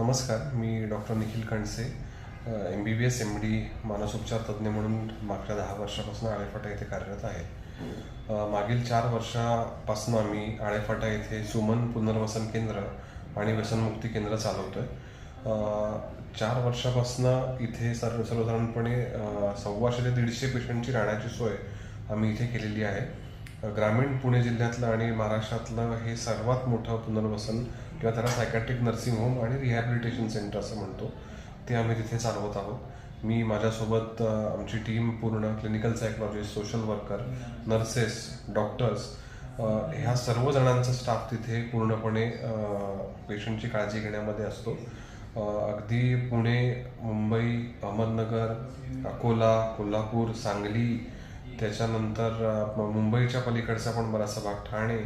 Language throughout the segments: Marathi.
नमस्कार मी doctor Nikhil Khandse M B B S M D मानसोपचार तज्ज्ञ म्हणून मागच्या दहा वर्षापासून आळेफाटा येथे कार्यरत आहे. मागील चार वर्षापासून आम्ही आळेफाटा येथे सुमन पुनर्वसन केंद्र आणि व्यसनमुक्ती केंद्र चालवतोय. आहे चार वर्षापासून इथे सर्व सर्वसाधारणपणे सव्वाशे ते दीडशे पेशंटची राहण्याची सोय आम्ही इथे केलेली आहे. ग्रामीण पुणे जिल्ह्यातलं आणि महाराष्ट्रातलं हे सर्वात मोठं पुनर्वसन किंवा त्याला सायकॅट्रिक नर्सिंग होम आणि रिहॅबिलिटेशन सेंटर असं म्हणतो. ते आम्ही तिथे चालवत आहोत. मी माझ्यासोबत आमची टीम पूर्ण clinical psychologist social worker nurses doctors ह्या सर्व जणांचा स्टाफ तिथे पूर्णपणे पेशंटची काळजी घेण्यामध्ये असतो. अगदी पुणे मुंबई अहमदनगर अकोला कोल्हापूर सांगली त्याच्यानंतर मुंबईच्या पलीकडचा पण बराचसा भाग ठाणे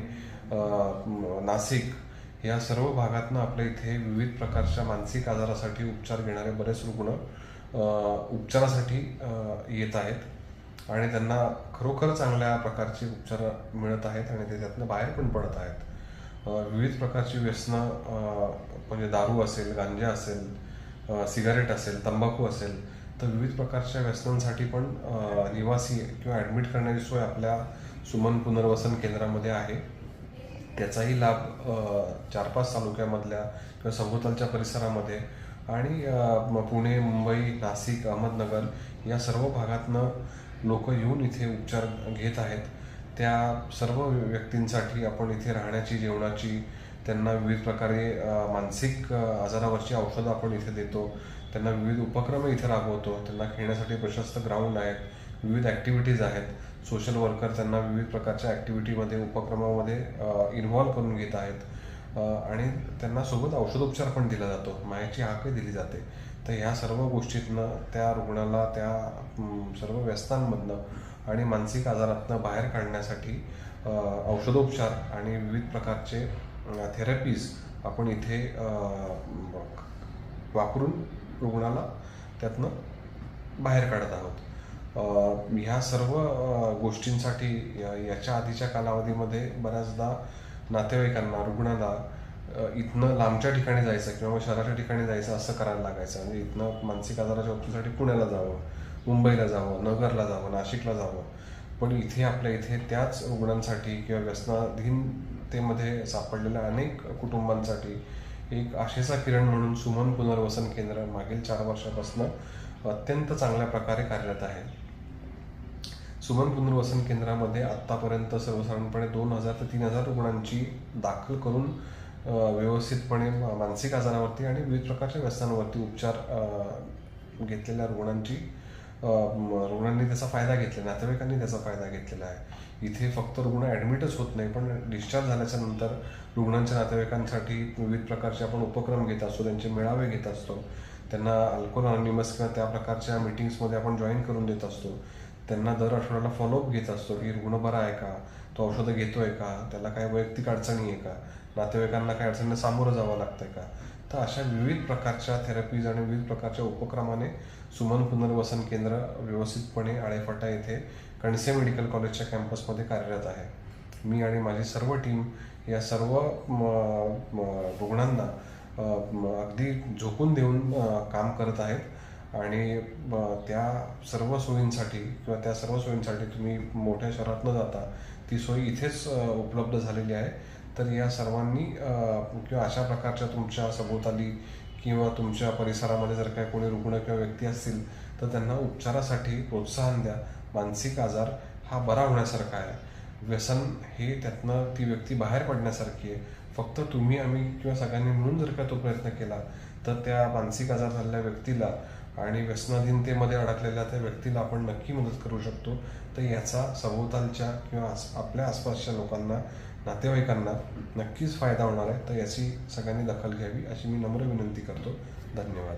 नाशिक या सर्व भागातनं आपल्या इथे विविध प्रकारच्या मानसिक आजारासाठी उपचार घेणारे बरेच रुग्ण उपचारासाठी येत आहेत. आणि त्यांना खरोखर चांगल्या प्रकारचे उपचार मिळत आहेत आणि ते त्यातनं बाहेर पण पडत आहेत. विविध प्रकारची व्यसनं म्हणजे दारू असेल गांजा असेल सिगारेट असेल तंबाखू असेल तर विविध प्रकारच्या व्यसनांसाठी पण निवासी किंवा ॲडमिट करण्याची सोय आपल्या सुमन पुनर्वसन केंद्रामध्ये आहे. त्याचाही लाभ चार पाच तालुक्यामधल्या किंवा सभोवतालच्या परिसरामध्ये आणि पुणे मुंबई नाशिक अहमदनगर या सर्व भागातनं लोक येऊन इथे उपचार घेत आहेत. त्या सर्व व्यक्तींसाठी आपण इथे राहण्याची जेवणाची त्यांना विविध प्रकारे मानसिक आजारावरची औषधं आपण इथे देतो. त्यांना विविध उपक्रम इथे राबवतो. त्यांना खेळण्यासाठी प्रशस्त ग्राउंड आहेत. विविध ॲक्टिव्हिटीज आहेत. सोशल वर्कर त्यांना विविध प्रकारच्या ॲक्टिव्हिटीमध्ये उपक्रमामध्ये इन्व्हॉल्व करून घेत आहेत. आणि त्यांना सोबत औषधोपचार पण दिला जातो. मायाची हाकही दिली जाते. तर ह्या सर्व गोष्टीतनं त्या रुग्णाला त्या सर्व व्यस्तांमधनं आणि मानसिक आजारातनं बाहेर काढण्यासाठी औषधोपचार आणि विविध प्रकारचे थेरपीज आपण इथे वापरून रुग्णाला त्यातनं बाहेर काढत आहोत. ह्या सर्व गोष्टींसाठी याच्या आधीच्या कालावधीमध्ये बऱ्याचदा नातेवाईकांना रुग्णाला इथनं लांबच्या ठिकाणी जायचं किंवा शहराच्या ठिकाणी जायचं असं करायला लागायचं. म्हणजे इथनं मानसिक आजाराच्या उपचारासाठी पुण्याला जावं मुंबईला जावं नगरला जावं नाशिकला जावं. पण इथे आपल्या इथे त्याच रुग्णांसाठी किंवा व्यसनाधीन व्यसनाधीनतेमध्ये सापडलेल्या अनेक कुटुंबांसाठी एक आशेचा किरण म्हणून सुमन पुनर्वसन केंद्र मागील चार वर्षापासून अत्यंत चांगल्या प्रकारे कार्यरत आहे. सुमन पुनर्वसन केंद्रामध्ये आत्तापर्यंत सर्वसाधारणपणे दोन हजार ते तीन हजार रुग्णांची दाखल करून व्यवस्थितपणे मानसिक आजारावरती आणि विविध प्रकारच्या व्यसनांवरती उपचार घेतलेल्या रुग्णांची रुग्णांनी त्याचा फायदा घेतला नातेवाईकांनी त्याचा फायदा घेतलेला आहे. इथे फक्त रुग्ण ॲडमिटच होत नाही पण डिस्चार्ज झाल्याच्यानंतर रुग्णांच्या नातेवाईकांसाठी विविध प्रकारचे आपण उपक्रम घेत असतो त्यांचे मेळावे घेत असतो. त्यांना अल्कोहोल अनिमस किंवा त्या प्रकारच्या मिटिंग्समध्ये आपण जॉईन करून देत असतो. त्यांना दर आठवड्याला फॉलोअप घेत असतो की रुग्ण बरा आहे का? तो औषधं घेतोय का? त्याला काय वैयक्तिक अडचणी आहे का? नातेवाईकांना काय अडचणींना सामोरं जावं लागतंय का? तर अशा विविध प्रकारच्या थेरपीज आणि विविध प्रकारच्या उपक्रमाने सुमन पुनर्वसन केंद्र व्यवस्थितपणे आळेफाटा येथे कणसे मेडिकल कॉलेजच्या कॅम्पसमध्ये कार्यरत आहे. मी आणि माझी सर्व टीम या सर्व म, रुग्णांना अगदी झोकून देऊन काम करत आहेत. आणि त्या सर्व सोयींसाठी किंवा त्या सर्व सोयींसाठी तुम्ही मोठ्या शहरात न जाता ती सोय इथेच उपलब्ध झालेली आहे. तर या सर्वांनी किंवा अशा प्रकारच्या तुमच्या सभोवताली किंवा तुमच्या परिसरामध्ये जर काही कोणी रुग्ण किंवा व्यक्ती असतील तर त्यांना उपचारासाठी प्रोत्साहन द्या. मानसिक आजार हा बरा होण्यासारखा आहे. व्यसन हे त्यातनं ती व्यक्ती बाहेर पडण्यासारखी आहे. फक्त तुम्ही आम्ही किंवा सगळ्यांनी मिळून जर का तो प्रयत्न केला तर त्या मानसिक आजार झालेल्या व्यक्तीला आणि व्यसनाधीनतेमध्ये अडकलेल्या त्या व्यक्तीला आपण नक्की मदत करू शकतो. तर याचा सभोवतालच्या किंवा आस आपल्या आसपासच्या लोकांना नातेवाईकांना नक्कीच फायदा होणार आहे. तर याची सगळ्यांनी दखल घ्यावी अशी मी नम्र विनंती करतो. धन्यवाद.